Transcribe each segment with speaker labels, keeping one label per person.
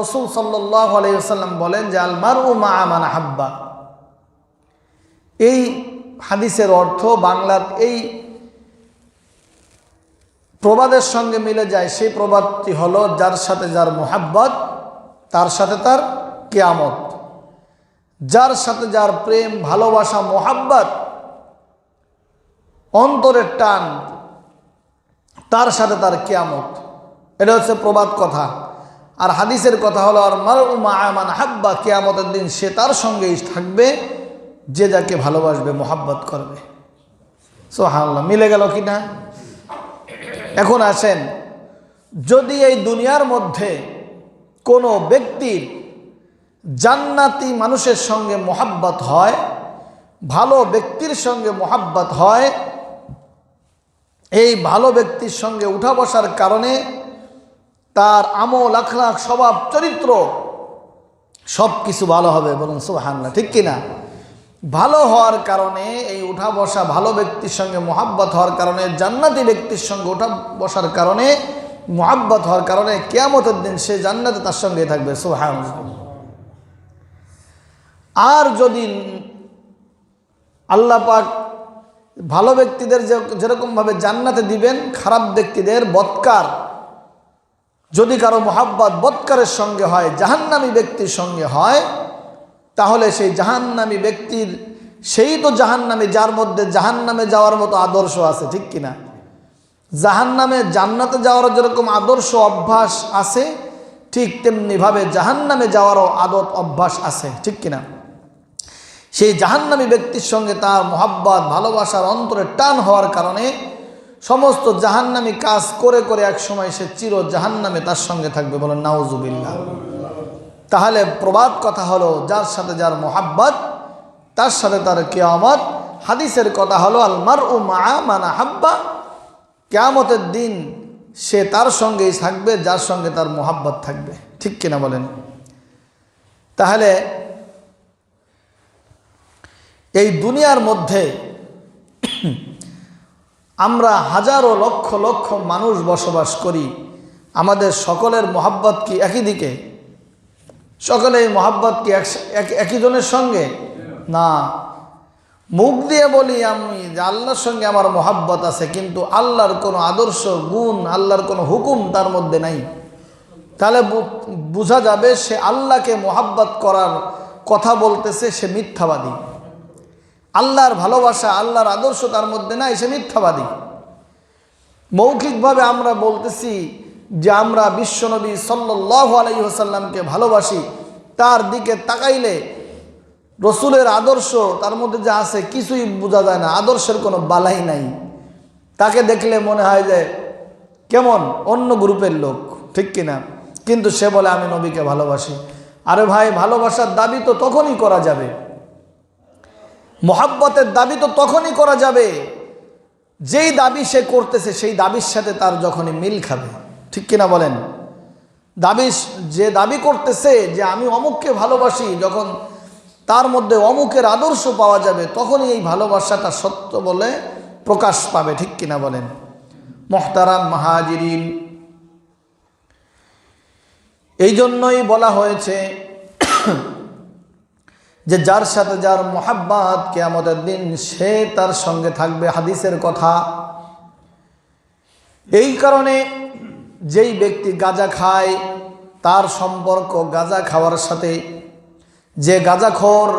Speaker 1: রসুল সাল্লাহ আলাইসাল্লাম বলেন যে আলমার ও মা আমান হাব্বা এই হাদিসের অর্থ বাংলার এই প্রবাদের সঙ্গে মিলে যায়, সেই প্রবাদটি হলো যার সাথে যার মোহাব্বত, তার সাথে তার কেয়ামত। যার সাথে যার প্রেম, ভালোবাসা, মোহাব্বত অন্তরের টান, তার সাথে তার কেয়ামত। এটা হচ্ছে প্রবাদ কথা। আর হাদিসের কথা হলো, আর মার উমা আমান হাব্বা কেয়ামতের দিন সে তার সঙ্গেই থাকবে, যে যাকে ভালোবাসবে, মোহাব্বত করবে। সো হাল্লা মিলে গেল কি না? এখন আসেন, যদি এই দুনিয়ার মধ্যে কোনো ব্যক্তির জান্নাতি মানুষের সঙ্গে মোহাব্বত হয়, ভালো ব্যক্তির সঙ্গে মোহাব্বত হয়, এই ভালো ব্যক্তির সঙ্গে উঠা বসার কারণে তার আমল, আখলাখ, স্বভাব, চরিত্র সব কিছু ভালো হবে বলুন সুহান্না ঠিক কিনা? ভালো হওয়ার কারণে, এই উঠা বসা ভালো ব্যক্তির সঙ্গে মোহাব্বত হওয়ার কারণে, জান্নাতি ব্যক্তির সঙ্গে উঠা বসার কারণে, মোহাব্বত হওয়ার কারণে, কেয়ামতের দিন সে জান্নাতে তার সঙ্গে থাকবে সুহান আর যদি আল্লাহ পাক ভালো ব্যক্তিদের যেরকমভাবে জান্নাতে দিবেন, খারাপ ব্যক্তিদের বৎকার যদি কারও মোহাব্বত বৎকারের সঙ্গে হয়, জাহান্নামী ব্যক্তির সঙ্গে হয়, তাহলে সেই জাহান্নামী ব্যক্তির, সেই তো জাহান্নামী যার মধ্যে জাহান্নামে যাওয়ার মতো আদর্শ আছে, ঠিক কিনা জাহান্নামে জান্নাতে যাওয়ার যেরকম আদর্শ অভ্যাস আছে, ঠিক তেমনিভাবে জাহান্নামে যাওয়ারও আদত অভ্যাস আছে, ঠিক কিনা সেই জাহান্নামী ব্যক্তির সঙ্গে তার মোহাব্বত, ভালোবাসার অন্তরে টান হওয়ার কারণে সমস্ত জাহান্নামী কাজ করে করে এক সময় সে চির জাহান্নামে তার সঙ্গে থাকবে বলেন নাউজুবিল্লা তাহলে প্রবাদ কথা হলো, যার সাথে যার মোহাব্বত, তার সাথে তার কেয়ামত। হাদিসের কথা হলো আলমার ও মা মানা হাব্বা কেয়ামতের দিন সে তার সঙ্গেই থাকবে, যার সঙ্গে তার মোহাব্বত থাকবে। ঠিক কিনা বলেন? তাহলে এই দুনিয়ার মধ্যে আমরা হাজারো লক্ষ লক্ষ মানুষ বসবাস করি। আমাদের সকলের মোহাব্বত কি একই দিকে? সকলে এই মোহাব্বত কি একই জনের সঙ্গে? না। মুখ দিয়ে বলি আমি যে আল্লাহর সঙ্গে আমার মোহাব্বত আছে, কিন্তু আল্লাহর কোনো আদর্শ, গুণ, আল্লাহর কোনো হুকুম তার মধ্যে নাই। তাহলে বোঝা যাবে সে আল্লাহকে মোহাব্বত করার কথা বলতেছে, সে মিথ্যাবাদী। আল্লাহর ভালোবাসা, আল্লাহর আদর্শ তার মধ্যে নাই, সে মিথ্যাবাদী। মৌখিকভাবে আমরা বলতেছি যে আমরা বিশ্বনবী সাল্লাহ আলাইসাল্লামকে ভালোবাসি, তার দিকে তাকাইলে রসুলের আদর্শ তার মধ্যে যা আছে কিছুই বোঝা যায় না, আদর্শের কোনো বালাই নাই। তাকে দেখলে মনে হয় যে কেমন? অন্য গ্রুপের লোক, ঠিক কিনা? কিন্তু সে বলে, আমি নবীকে ভালোবাসি। আরে ভাই, ভালোবাসার দাবি তো তখনই করা যাবে। মোহাব্বতের দাবি তো তখনই করা যাবে। যেই দাবি সে করতেছে, সেই দাবির সাথে তার যখনই মিল খাবে। ঠিক কিনা বলেন? দাবি যে দাবি করতেছে যে আমি অমুককে ভালোবাসি, যখন তার মধ্যে অমুকের আদর্শ পাওয়া যাবে, তখনই এই ভালোবাসাটা সত্য বলে প্রকাশ পাবে। ঠিক কিনা বলেন? মোহতারাম মাহাজিরিন। এই জন্যই বলা হয়েছে যে যার সাথে যার মোহাব্বাত কেয়ামতের দিন সে তার সঙ্গে থাকবে হাদিসের কথা। এই কারণে যেই ব্যক্তি গাঁজা খায়, তার সম্পর্ক গাঁজা খাওয়ার সাথে। যে গাঁজাখোর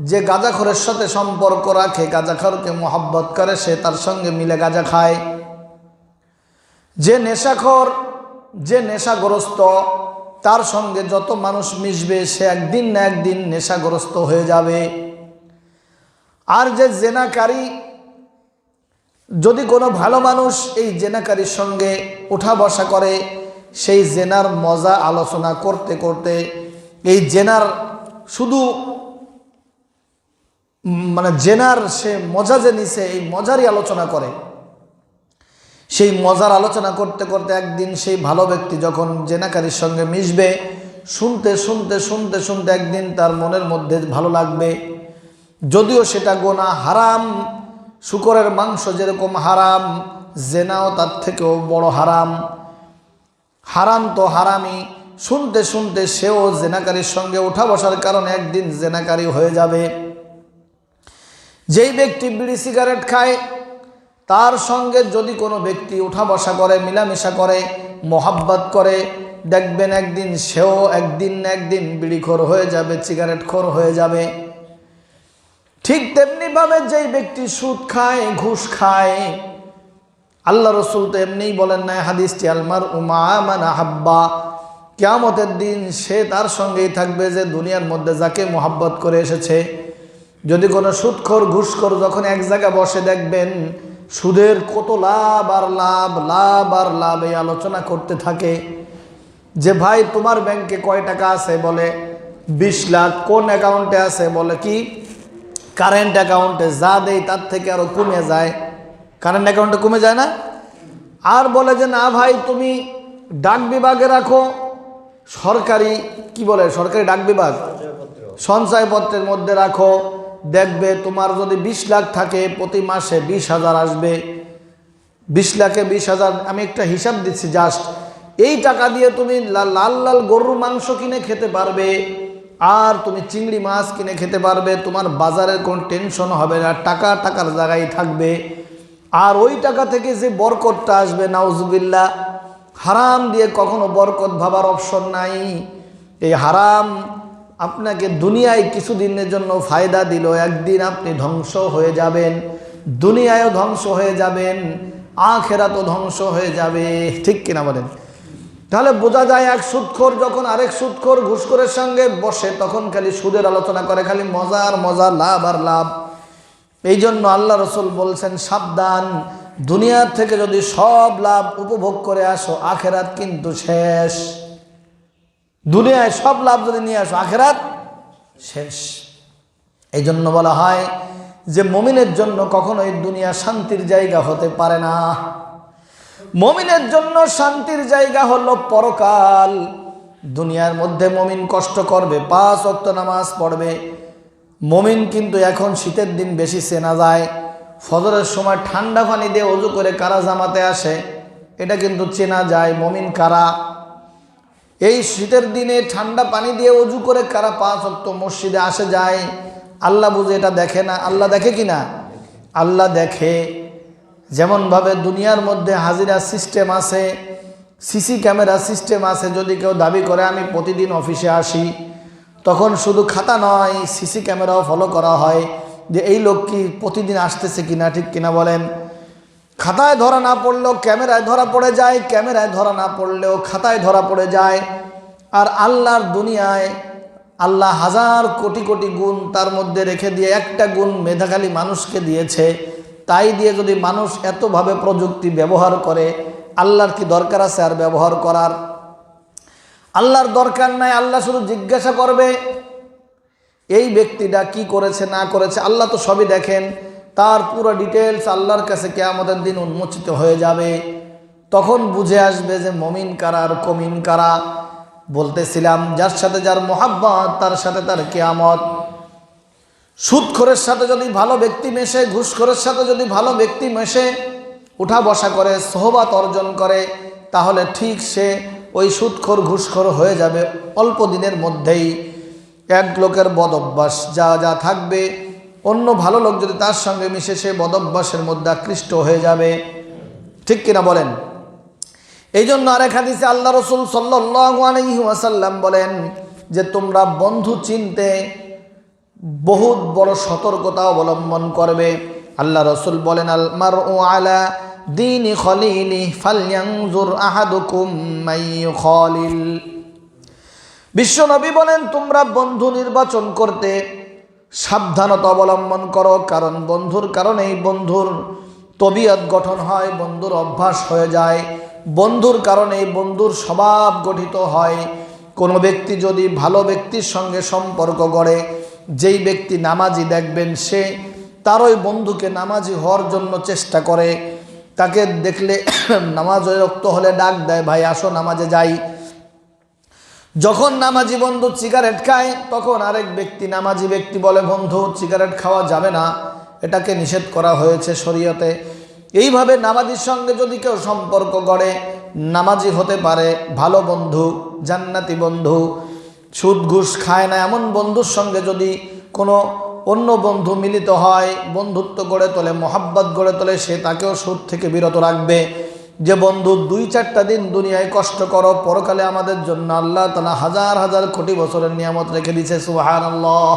Speaker 1: যে গাঁজাখোরের সাথে সম্পর্ক রাখে গাঁজাখোরকে মোহাব্বত করে, সে তার সঙ্গে মিলে গাঁজা খায়। যে নেশাখোর, যে নেশাগ্রস্ত তার সঙ্গে যত মানুষ মিশবে, সে একদিন না একদিন নেশাগ্রস্ত হয়ে যাবে। আর যে জেনাকারী, যদি কোনো ভালো মানুষ এই জেনাকারীর সঙ্গে উঠা বসা করে, সেই জেনার মজা আলোচনা করতে করতে, এই জেনার শুধু মানে জেনার সে মজা যে নিছে, এই মজারই আলোচনা করে। সেই মজার আলোচনা করতে করতে একদিন সেই ভালো ব্যক্তি যখন জেনাকারীর সঙ্গে মিশবে, শুনতে শুনতে শুনতে শুনতে একদিন তার মনের মধ্যে ভালো লাগবে। যদিও সেটা গোনা হারাম, শুকরের মাংস যেরকম হারাম, জেনাও তার থেকেও বড় হারাম। হারাম তো হারামই, শুনতে শুনতে সেও জেনাকারীর সঙ্গে উঠা বসার কারণে একদিন জেনাকারী হয়ে যাবে। যেই ব্যক্তি বিড়ি সিগারেট খায় তার সঙ্গে যদি কোনো ব্যক্তি উঠা বসা করে, মিলামিশা করে, মোহাব্বত করে, দেখবেন একদিন সেও একদিন একদিন বিড়িখোর হয়ে যাবে সিগারেট খোর হয়ে যাবে। ঠিক তেমনিভাবে যেই ব্যক্তি সুদ খায়, ঘুষ খায়, আল্লাহ রসুল তো এমনিই বলেন না হাদিসটি আলমার উমা মানে হাব্বা কেয়ামতের দিন সে তার সঙ্গেই থাকবে যে দুনিয়ার মধ্যে যাকে মোহাব্বত করে এসেছে। যদি কোনো সুদখোর, ঘুষখোর যখন এক জায়গায় বসে দেখবেন সুদের কত লাভ আর লাভ লাভ আর লাভ এই আলোচনা করতে থাকে। যে ভাই, তোমার ব্যাংকে কয় টাকা আছে বলে? বিশ লাখ। কোন অ্যাকাউন্টে আছে বলে কি? কারেন্ট অ্যাকাউন্টে যা দেয় তার থেকে আরও কমে যায়। কারেন্ট অ্যাকাউন্টে কমে যায় না? আর বলে যে, না ভাই, তুমি ডাক বিভাগে রাখো। সরকারি, কি বলে? সরকারি ডাক বিভাগ? সঞ্চয়পত্রের মধ্যে রাখো। দেখবে তোমার যদি বিশ লাখ থাকে, প্রতি মাসে বিশ হাজার আসবে। বিশ লাখে বিশ হাজার, আমি একটা হিসাব দিচ্ছি জাস্ট এই টাকা দিয়ে তুমি লাল লাল গরুর মাংস কিনে খেতে পারবে, আর তুমি চিংড়ি মাছ কিনে খেতে পারবে, তোমার বাজারের কোনো টেনশন হবে না, টাকা টাকার জায়গায় থাকবে। আর ওই টাকা থেকে যে বরকতটা আসবে নাউজুবিল্লা হারাম দিয়ে কখনো বরকত ভাবার অপশন নাই। এই হারাম আপনাকে দুনিয়ায় কিছুদিনের জন্য ফায়দা দিল, একদিন আপনি ধ্বংস হয়ে যাবেন, দুনিয়ায়ও ধ্বংস হয়ে যাবেন আখেরা তো ধ্বংস হয়ে যাবে। ঠিক কিনা বলেন? তাহলে বোঝা যায় এক সুদখোর যখন আরেক সুদখোর ঘুষখোরের সঙ্গে বসে, তখন খালি সুদের আলোচনা করে, খালি মজা আর মজা লাভ আর লাভ। এই জন্য আল্লাহ রসুল বলছেন, সাবধান, দুনিয়ার থেকে যদি সব লাভ উপভোগ করে আসো, আখেরাত কিন্তু শেষ। দুনিয়ায় সব লাভ যদি নিয়ে আসো, আখেরাত শেষ। এই জন্য বলা হয় যে মমিনের জন্য কখনোই দুনিয়া শান্তির জায়গা হতে পারে না। মমিনের জন্য শান্তির জায়গা হলো পরকাল। দুনিয়ার মধ্যে মমিন কষ্ট করবে, পাঁচ অক্ত নামাজ পড়বে। মমিন কিন্তু এখন শীতের দিন বেশি চেনা যায়, ফজরের সময় ঠান্ডা পানি দিয়ে অজু করে কারা জামাতে আসে, এটা কিন্তু চেনা যায় মমিন কারা। এই শীতের দিনে ঠান্ডা পানি দিয়ে অজু করে কারা পাঁচ অক্ত মসজিদে আসে যায়? আল্লাহ বুঝে এটা দেখে না। আল্লাহ দেখে কি না? আল্লাহ দেখে। যেমনভাবে দুনিয়ার মধ্যে হাজিরা সিস্টেম আছে, সিসি ক্যামেরা সিস্টেম আছে, যদি কেউ দাবি করে, আমি প্রতিদিন অফিসে আসি, তখন শুধু খাতা নয়, সিসি ক্যামেরাও ফলো করা হয় যে এই লোক কি প্রতিদিন আসতেছে কিনা, ঠিক কিনা বলেন? খাতায় ধরা না পড়লেও ক্যামেরায় ধরা পড়ে যায়, ক্যামেরায় ধরা না পড়লেও খাতায় ধরা পড়ে যায়। আর আল্লাহর দুনিয়ায় আল্লাহ হাজার কোটি কোটি গুণ তার মধ্যে রেখে দিয়ে একটা গুণ মেধাখালী মানুষকে দিয়েছে। তাই দিয়ে যদি মানুষ এতভাবে প্রযুক্তি ব্যবহার করে, আল্লাহর কি দরকার আছে আর ব্যবহার করার? আল্লাহর দরকার নাই, আল্লাহ শুধু জিজ্ঞাসা করবে, এই ব্যক্তিটা কি করেছে, না করেছে, আল্লাহ তো সবই দেখেন। তার পুরো ডিটেলস আল্লাহর কাছে কেয়ামতের দিন উন্মোচিত হয়ে যাবে। তখন বুঝে আসবে যে মমিন কারা আর কমিন কারা। বলতেছিলাম, যার সাথে যার মোহাব্বত, তার সাথে তার কেয়ামত। সুদখোরের সাথে যদি ভালো ব্যক্তি মেশে, ঘুষখোরের সাথে যদি ভালো ব্যক্তি মেশে, উঠা বসা করে, সহবাত অর্জন করে, তাহলে ঠিক সে ওই সুদখোর ঘুষখোর হয়ে যাবে অল্প দিনের মধ্যেই। এক লোকের বদ অভ্যাস, যা যা থাকবে অন্য ভালো লোক যদি তার সঙ্গে মিশে সে বদভ্যাসের মধ্যে আকৃষ্ট হয়ে যাবে। ঠিক কিনা বলেন? এই জন্য আরেক হাদিসে আল্লাহ রসুল সাল্লাসাল্লাম বলেন যে, তোমরা বন্ধু চিনতে বহুত বড় সতর্কতা অবলম্বন করবে। আল্লাহ রসুল বলেন আলমার ও আলা দিন খলিলি ফালিয়াংজুর আহাদুকুম খলিল বিশ্বনবী বলেন, তোমরা বন্ধু নির্বাচন করতে সাবধানতা অবলম্বন করো, কারণ বন্ধুর কারণেই বন্ধুর তবিয়ত গঠন হয়, বন্ধুর অভ্যাস হয়ে যায়। বন্ধুর কারণেই বন্ধুর স্বভাব গঠিত হয়। কোনো ব্যক্তি যদি ভালো ব্যক্তির সঙ্গে সম্পর্ক গড়ে, যেই ব্যক্তি নামাজি দেখবেন সে তার ওই বন্ধুকে নামাজি হওয়ার জন্য চেষ্টা করে। তাকে দেখলে নামাজ রক্ত হলে ডাক দেয়, ভাই, আসো নামাজে যাই। যখন নামাজি বন্ধু সিগারেট খায়, তখন আরেক ব্যক্তি নামাজি ব্যক্তি বলে, বন্ধু সিগারেট খাওয়া যাবে না। এটাকে নিষেধ করা হয়েছে শরীয়তে। এইভাবে নামাজির সঙ্গে যদি কেউ সম্পর্ক গড়ে, নামাজি হতে পারে, ভালো বন্ধু, জান্নাতি বন্ধু, সুদ ঘুষ খায় না, এমন বন্ধুর সঙ্গে যদি কোনো অন্য বন্ধু মিলিত হয়, বন্ধুত্ব গড়ে তোলে, মোহাব্বত গড়ে তোলে, সে তাকেও সুদ থেকে বিরত রাখবে। যে বন্ধু, দুই চারটা দিন দুনিয়ায় কষ্ট করো, পরকালে আমাদের জন্য আল্লাহ তালা হাজার হাজার কোটি বছরের নিয়ামত রেখে দিছে সুহান আল্লাহ